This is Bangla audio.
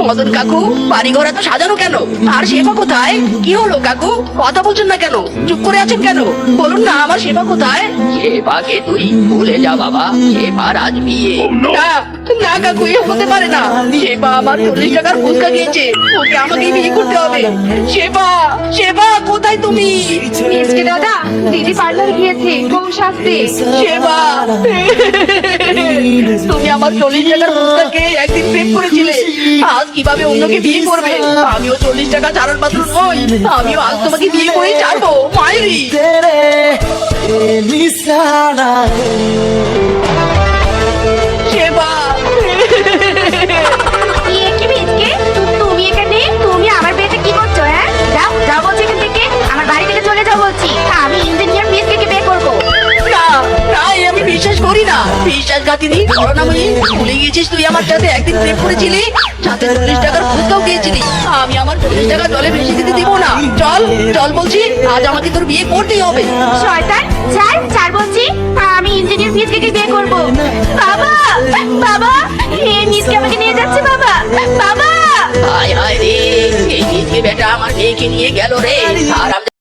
মদন কাকু বাড়ি ঘর এত সাজানো কেন? আর সেবা কোথায়? কি হলো কাকু? কথা বলছেন না কেন? চুপ করে আছেন কেন? বলুন না আমার সেবা কোথায়? সেবাকে তুই ভুলে যা বাবা সেবার আজ বিয়ে। না না কাকু এ হতে পারে না। সেবা আমার চল্লিশ টাকার ফুচকা খেয়েছে ওকে আমাকে বিয়ে করতে হবে। সেবা সেবা কোথায় তুমি? মিসকে দাদা দিদি পার্লার গিয়েছে বউ সাজতে সেবা। আমার চল্লিশ টাকার ফুচকা খেয়ে একদিন প্রেম করেছিলে। আজ কীভাবে অন্যকে বিয়ে করবে? আমিও চল্লিশ টাকা ছাড়ার পাত্র নই। আমিও আজ তোমাকে বিয়ে করে ছাড়বো। মায়েরি করি না বিশ্বাসঘাতিনি করোনাময়ী। ভুলে গিয়েছিস তুই আমার সাথে? একদিন প্রেম করেছিলি? সাথে চল্লিশ টাকার ফুচকাও খেয়েছিলি। আমি আমার চল্লিশ টাকা জলে ভেসে দিতে দিব না। চল চল বলছি আজ আমাকে তোর বিয়ে করতেই হবে। শয়তান চার চার বলছি। আমি ইঞ্জিনিয়ার মিসকে বিয়ে করব। বাবা বাবা এই মিসকে আমাকে নিয়ে যাচ্ছে বাবা। বাবা! হায় হায় রে এই নিজকে বেটা আমার মেয়েকে নিয়ে গেল রে। আর